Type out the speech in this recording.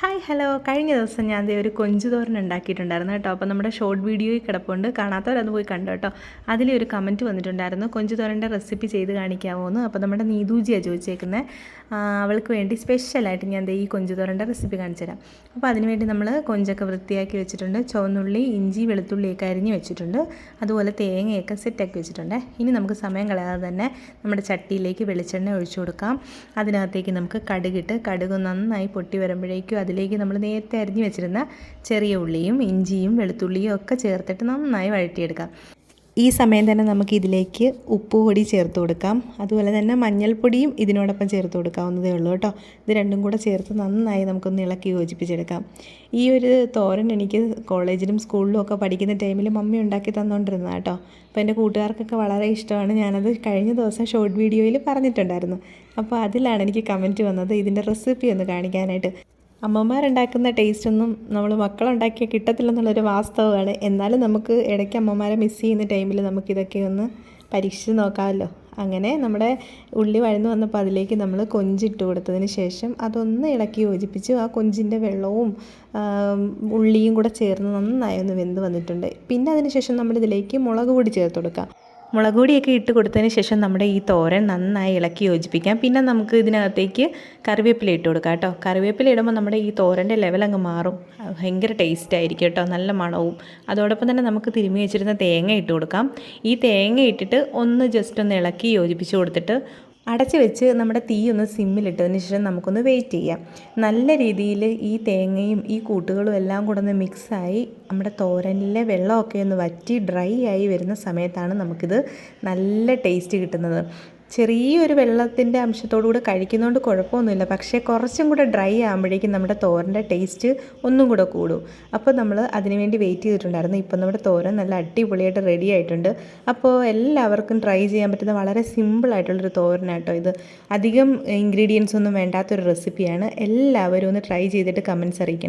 Hi hello കഴിഞ്ഞ ദിവസം ഞാൻ ഒരു കൊഞ്ചു തോരൻ ഉണ്ടാക്കിയിട്ടുണ്ടായിരുന്നു കേട്ടോ. അപ്പോൾ നമ്മുടെ ഷോർട്ട് വീഡിയോയിൽ കിടപ്പുണ്ട്. കാണാത്തവരത് പോയി കണ്ടു കേട്ടോ. അതിലൊരു കമന്റ് വന്നിട്ടുണ്ടായിരുന്നു. കൊഞ്ചു തോരന്റെ റെസിപ്പി ചെയ്ത് കാണിക്കാമോ എന്ന് അപ്പോൾ നമ്മുടെ നീതൂജിയാണ് ചോദിച്ചേക്കുന്നത് അവൾക്ക് വേണ്ടി സ്പെഷ്യലായിട്ട് ഞാൻ ഈ കൊഞ്ചു തോരന്റെ റെസിപ്പി കാണിച്ചു തരാം. അപ്പോൾ അതിനുവേണ്ടി നമ്മൾ കൊഞ്ചൊക്കെ വൃത്തിയാക്കി വെച്ചിട്ടുണ്ട്. ചുവന്നുള്ളി ഇഞ്ചി വെളുത്തുള്ളിയൊക്കെ അരിഞ്ഞ് വെച്ചിട്ടുണ്ട്. അതുപോലെ തേങ്ങയൊക്കെ സെറ്റാക്കി വെച്ചിട്ടുണ്ട്. ഇനി നമുക്ക് സമയം കളയാതെ തന്നെ നമ്മുടെ ചട്ടിയിലേക്ക് വെളിച്ചെണ്ണ ഒഴിച്ചു കൊടുക്കാം. അതിനകത്തേക്ക് നമുക്ക് കടുകിട്ട് കടുക് നന്നായി പൊട്ടി വരുമ്പോഴേക്കും അതിലേക്ക് നമ്മൾ നേരത്തെ അരിഞ്ഞു വെച്ചിരുന്ന ചെറിയ ഉള്ളിയും ഇഞ്ചിയും വെളുത്തുള്ളിയും ഒക്കെ ചേർത്തിട്ട് നന്നായി വഴറ്റിയെടുക്കാം. ഈ സമയം തന്നെ നമുക്ക് ഇതിലേക്ക് ഉപ്പ് പൊടി ചേർത്ത് കൊടുക്കാം. അതുപോലെ തന്നെ മഞ്ഞൾപ്പൊടിയും ഇതിനോടൊപ്പം ചേർത്ത് കൊടുക്കാവുന്നതേ ഉള്ളൂ കേട്ടോ. ഇത് രണ്ടും കൂടെ ചേർത്ത് നന്നായി നമുക്കൊന്ന് ഇളക്കി യോജിപ്പിച്ചെടുക്കാം. ഈ ഒരു തോരൻ എനിക്ക് കോളേജിലും സ്കൂളിലും ഒക്കെ പഠിക്കുന്ന ടൈമിൽ മമ്മി ഉണ്ടാക്കി തന്നുകൊണ്ടിരുന്ന കേട്ടോ. അപ്പോൾ എന്റെ കൂട്ടുകാർക്കൊക്കെ വളരെ ഇഷ്ടമാണ്. ഞാനത് കഴിഞ്ഞ ദിവസം ഷോർട്ട് വീഡിയോയിൽ പറഞ്ഞിട്ടുണ്ടായിരുന്നു. അപ്പോൾ അതിലാണ് എനിക്ക് കമന്റ് വന്നത്. ഇതിന്റെ റെസിപ്പി ഒന്ന് കാണിക്കാനായിട്ട്. അമ്മമാരുണ്ടാക്കുന്ന ടേസ്റ്റൊന്നും നമ്മൾ മക്കളുണ്ടാക്കിയ കിട്ടത്തില്ലെന്നുള്ളൊരു വാസ്തവമാണ്. എന്നാലും നമുക്ക് ഇടയ്ക്ക് അമ്മമാരെ മിസ് ചെയ്യുന്ന ടൈമിൽ നമുക്കിതൊക്കെ ഒന്ന് പരീക്ഷിച്ച് നോക്കാമല്ലോ. അങ്ങനെ നമ്മുടെ ഉള്ളി വഴന്ന് വന്നപ്പോൾ അതിലേക്ക് നമ്മൾ കൊഞ്ചിട്ട് കൊടുത്തതിന് ശേഷം അതൊന്ന് ഇളക്കി യോജിപ്പിച്ച് ആ കൊഞ്ചിന്റെ വെള്ളവും ഉള്ളിയും കൂടെ ചേർന്ന് നന്നായി ഒന്ന് വെന്ത് വന്നിട്ടുണ്ട്. പിന്നെ അതിന് ശേഷം നമ്മളിതിലേക്ക് മുളക് പൊടി ചേർത്ത് കൊടുക്കാം. മുളക് പൊടിയൊക്കെ ഇട്ട് കൊടുത്തതിന് ശേഷം നമ്മുടെ ഈ തോരൻ നന്നായി ഇളക്കി യോജിപ്പിക്കാം. പിന്നെ നമുക്ക് ഇതിനകത്തേക്ക് കറിവേപ്പില ഇട്ട് കൊടുക്കാം കേട്ടോ. കറിവേപ്പില ഇടുമ്പോൾ നമ്മുടെ ഈ തോരന്റെ ലെവൽ അങ്ങ് മാറും. ഭയങ്കര ടേസ്റ്റ് ആയിരിക്കും കേട്ടോ. നല്ല മണവും. അതോടൊപ്പം തന്നെ നമുക്ക് തിരുമ്മി വെച്ചിരുന്ന തേങ്ങ ഇട്ട് കൊടുക്കാം. ഈ തേങ്ങ ഇട്ടിട്ട് ഒന്ന് ജസ്റ്റ് ഒന്ന് ഇളക്കി യോജിപ്പിച്ച് കൊടുത്തിട്ട് അടച്ച് വെച്ച് നമ്മുടെ തീ ഒന്ന് സിമ്മിലിട്ടതിന് ശേഷം നമുക്കൊന്ന് വെയിറ്റ് ചെയ്യാം. നല്ല രീതിയിൽ ഈ തേങ്ങയും ഈ കൂട്ടുകളും എല്ലാം കൂടെ ഒന്ന് മിക്സായി നമ്മുടെ തോരനിലെ വെള്ളമൊക്കെ ഒന്ന് വറ്റി ഡ്രൈ ആയി വരുന്ന സമയത്താണ് നമുക്കിത് നല്ല ടേസ്റ്റ് കിട്ടുന്നത്. ചെറിയൊരു വെള്ളത്തിന്റെ അംശത്തോടുകൂടി കഴിക്കുന്നതുകൊണ്ട് കുഴപ്പമൊന്നുമില്ല. പക്ഷേ കുറച്ചും കൂടെ ഡ്രൈ ആകുമ്പോഴേക്കും നമ്മുടെ തോരന്റെ ടേസ്റ്റ് ഒന്നും കൂടെ കൂടും. അപ്പോൾ നമ്മൾ അതിനുവേണ്ടി വെയിറ്റ് ചെയ്തിട്ടുണ്ടായിരുന്നു. ഇപ്പോൾ നമ്മുടെ തോരൻ നല്ല അടിപൊളിയായിട്ട് റെഡി ആയിട്ടുണ്ട്. അപ്പോൾ എല്ലാവർക്കും ട്രൈ ചെയ്യാൻ പറ്റുന്ന വളരെ സിമ്പിളായിട്ടുള്ളൊരു തോരനാട്ടോ ഇത്. അധികം ഇൻഗ്രീഡിയൻസ് ഒന്നും വേണ്ടാത്തൊരു റെസിപ്പിയാണ്. എല്ലാവരും ഒന്ന് ട്രൈ ചെയ്തിട്ട് കമൻസ് അറിയിക്കണേ.